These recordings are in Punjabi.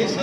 ਜਿਸ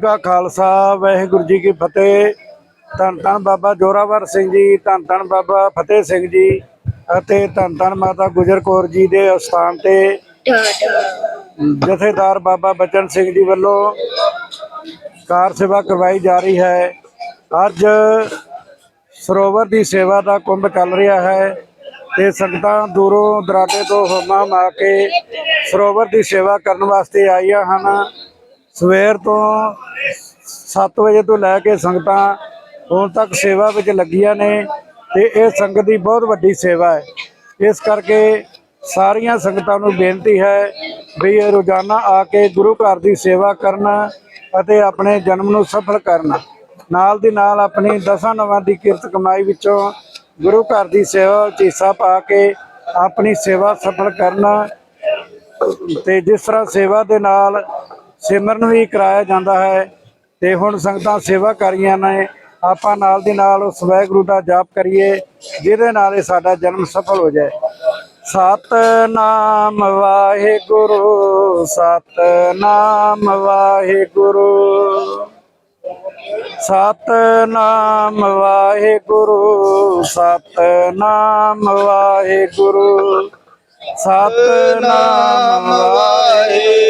ਕਾ ਖਾਲਸਾ, ਵਾਹਿਗੁਰੂ ਜੀ ਕੀ ਫਤਿਹ। ਧੰਨ ਧੰਨ ਬਾਬਾ ਜੋਰਾਵਰ ਸਿੰਘ ਜੀ, ਧੰਨ ਧੰਨ ਬਾਬਾ ਫਤਿਹ ਸਿੰਘ ਜੀ ਅਤੇ ਧੰਨ ਧੰਨ ਮਾਤਾ ਗੁਜਰ ਕੌਰ ਜੀ ਦੇ ਅਸਥਾਨ ਤੇ ਜਥੇਦਾਰ ਬਾਬਾ ਬਚਨ ਸਿੰਘ ਜੀ ਵੱਲੋਂ ਕਾਰ ਸੇਵਾ ਕਰਵਾਈ ਜਾ ਰਹੀ ਹੈ। ਅੱਜ ਸਰੋਵਰ ਦੀ ਸੇਵਾ ਦਾ ਕੁੰਭ ਚੱਲ ਰਿਹਾ ਹੈ ਤੇ ਸੰਗਤਾਂ ਦੂਰੋਂ ਦਰਾਡੇ ਤੋਂ ਹੋਮਾ ਮਾ ਕੇ ਸਰੋਵਰ ਦੀ ਸੇਵਾ ਕਰਨ ਵਾਸਤੇ ਆਈਆਂ ਹਨ। ਸਵੇਰ ਤੋਂ 7 ਵਜੇ ਤੋਂ ਲੈ ਕੇ ਸੰਗਤਾਂ ਹੁਣ ਤੱਕ ਸੇਵਾ ਵਿੱਚ ਲੱਗੀਆਂ ਨੇ ਤੇ ਇਹ ਸੰਗਤ ਦੀ ਬਹੁਤ ਵੱਡੀ ਸੇਵਾ ਹੈ। ਇਸ ਕਰਕੇ ਸਾਰੀਆਂ ਸੰਗਤਾਂ ਨੂੰ ਬੇਨਤੀ ਹੈ ਵੀ ਇਹ ਰੋਜ਼ਾਨਾ ਆ ਕੇ ਗੁਰੂ ਘਰ ਦੀ ਸੇਵਾ ਕਰਨ ਅਤੇ ਆਪਣੇ ਜਨਮ ਨੂੰ ਸਫਲ ਕਰਨ। ਨਾਲ ਦੀ ਨਾਲ ਆਪਣੀ ਦਸਾਂ ਨਵਾਂ ਦੀ ਕਿਰਤ ਕਮਾਈ ਵਿੱਚੋਂ ਗੁਰੂ ਘਰ ਦੀ ਸੇਵਾ ਵਿੱਚ ਹਿੱਸਾ ਪਾ ਕੇ ਆਪਣੀ ਸੇਵਾ ਸਫਲ ਕਰਨ ਤੇ ਜਿਸ ਤਰ੍ਹਾਂ ਸੇਵਾ ਦੇ ਨਾਲ ਸਿਮਰਨ ਵੀ ਕਰਾਇਆ ਜਾਂਦਾ ਹੈ ਤੇ ਹੁਣ ਸੰਗਤਾਂ ਸੇਵਾ ਕਰੀਆਂ ਨੇ। ਆਪਾਂ ਨਾਲ ਦੀ ਨਾਲ ਉਸ ਵਾਹਿਗੁਰੂ ਦਾ ਜਾਪ ਕਰੀਏ ਜਿਹਦੇ ਨਾਲ ਇਹ ਸਾਡਾ ਜਨਮ ਸਫਲ ਹੋ ਜਾਏ। ਸਤਨਾਮ ਵਾਹਿਗੁਰੂ ਸਤਨਾਮ ਵਾਹਿਗੁਰੂ। ਸਤਨਾਮ ਵਾਹਿਗੁਰੂ ਸਤਨਾਮ ਵਾਹਿਗੁਰੂ। ਸਤਨਾਮ ਵਾਹਿਗੁਰੂ।